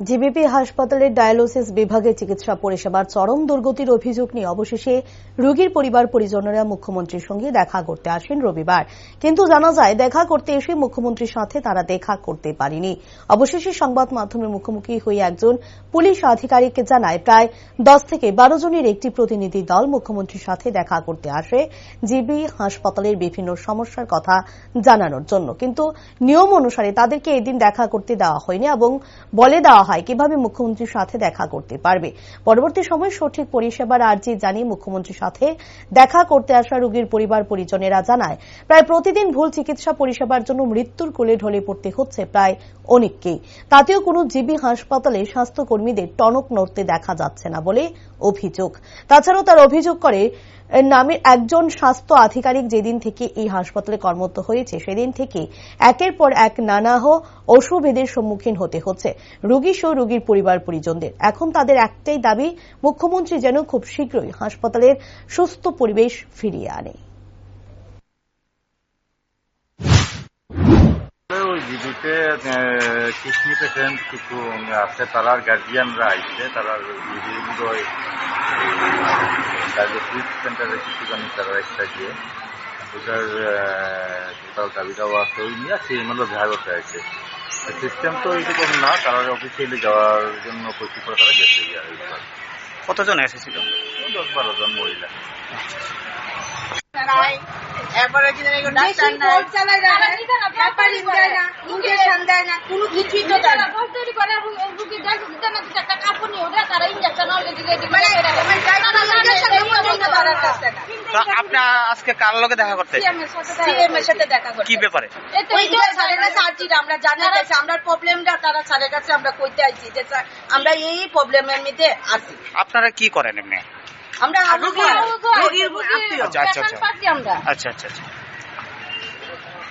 GBP হাসপাতালের dialysis বিভাগে চিকিৎসা পরিষেবার চরম দুর্গতির অভিযোগ নিয়ে অবশেষে রোগীর পরিবার পরিজনেরা মুখ্যমন্ত্রীর সঙ্গে দেখা করতে আসেন রবিবার। কিন্তু জানা যায়, দেখা করতে এসে মুখ্যমন্ত্রীর সাথে তারা দেখা করতে পারেনি। অবশেষে সংবাদ মাধ্যমের মুখোমুখি হয়ে একজন পুলিশ আধিকারিককে জানায়, প্রায় দশ থেকে বারো জনের একটি প্রতিনিধি দল মুখ্যমন্ত্রীর সাথে দেখা করতে আসে জিবি হাসপাতালের বিভিন্ন সমস্যার কথা জানানোর জন্য। কিন্তু নিয়ম অনুসারে তাদেরকে এদিন দেখা করতে দেওয়া হয়নি এবং বলে দেওয়া হয়, কীভাবে মুখ্যমন্ত্রীর সাথে দেখা করতে পারবে? পরবর্তী সময় সঠিক পরিষেবার আর্জি জানিয়ে মুখ্যমন্ত্রীর সাথে দেখা করতে আসা রোগীর পরিবার পরিজনেরা জানায়, প্রায় প্রতিদিন ভুল চিকিৎসা পরিষেবার জন্য মৃত্যুর কোলে ঢলে পড়তে হচ্ছে প্রায় অনেককেই। তাতেও কোনো জিবি হাসপাতালে স্বাস্থ্যকর্মীদের টনক নড়তে দেখা যাচ্ছে না বলে অভিযোগ। তাছাড়াও তার অভিযোগ করে নামে একজন স্বাস্থ্য আধিকারিক যেদিন থেকে এই হাসপাতালে কর্মরত হয়েছে, সেদিন থেকে একের পর এক নানাহ অসুবিধের সম্মুখীন হতে হচ্ছে। রোগী সহ রোগীর পরিবার পরিজনদের। এখন তাদের একটাই দাবি, মুখ্যমন্ত্রী যেন খুব শীঘ্রই হাসপাতালের সুস্থ পরিবেশ ফিরিয়ে আনে। কিডনি পেশেন্ট কিছু আছে গার্জিয়ানরা আইছে তারা ডায়াবেটিস সেন্টারে তারা একটা গিয়ে ওটার টোটাল দাবি দেওয়া আছে ওই নিয়ে সিএমএলও দেখা করতে আছে। সিস্টেম তো এইরকম না তারা অফিসিয়ালি যাওয়ার জন্য প্রচুর করে তারা গেছে কতজন এসেছিল? দশ বারো জন মহিলা। নাই এরপরে কি জানি ডাক্তার নাই ব্যাপারই দেয় না ইঞ্জেকশন দেয় না কোনো কিছুই তো দেয় না। আমার ডাক্তার ইঞ্জেকশন পর্যন্ত তারা কাছে না তো আপনি আজকে কার লগে দেখা করতে? সিএম এর সাথে দেখা করতে। কি ব্যাপারে? ওই যে স্যারের আমরা আমরা প্রবলেমটা তারা স্যারের কাছে আমরা কইতে আইছি যে আমরা এই প্রবলেমের মধ্যে আছি। আপনারা কি করেন এমনি? আমরা রোগীর আচ্ছা আচ্ছা। আচ্ছা আচ্ছা। আচ্ছা আচ্ছা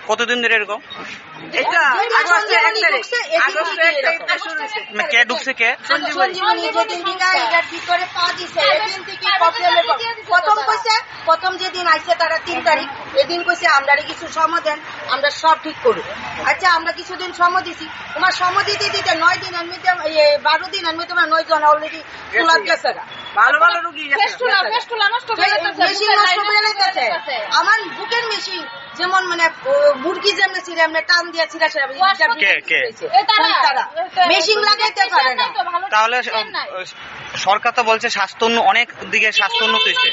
কতদিন ধরে এরকম? এটা আগস্টের এক তারিখ। আগস্টের এক তারিখ থেকে শুরু হয়েছে কে ঢুকছে কে? এদিন থেকে প্রবলেমের প্রথম কইছে প্রথম যেদিন আইছে তারা তিন তারিখ এদিন কইছে আমরা কিছু সময় দেন আমরা সব ঠিক করব। আচ্ছা আমরা কিছুদিন সময় দিছি। তোমার সময় দিতে দিতে নয় মধ্যে এ, বারো দিনের মধ্যে তোমার নয় জন অলরেডি তোলার গেছে ভালো ভালো রুগী মেশিন নষ্ট করে লাইতেছে আমার বুকের মেশিন যেমন মানে মুরগি যেমন ছিল এমনি টান দিয়ে ছিল কে, কে? তারা মেশিন লাগাইতে পারে না। তাহলে সরকার তো বলছে স্বাস্থ্য অনেক দিকে স্বাস্থ্য উন্নত হয়েছে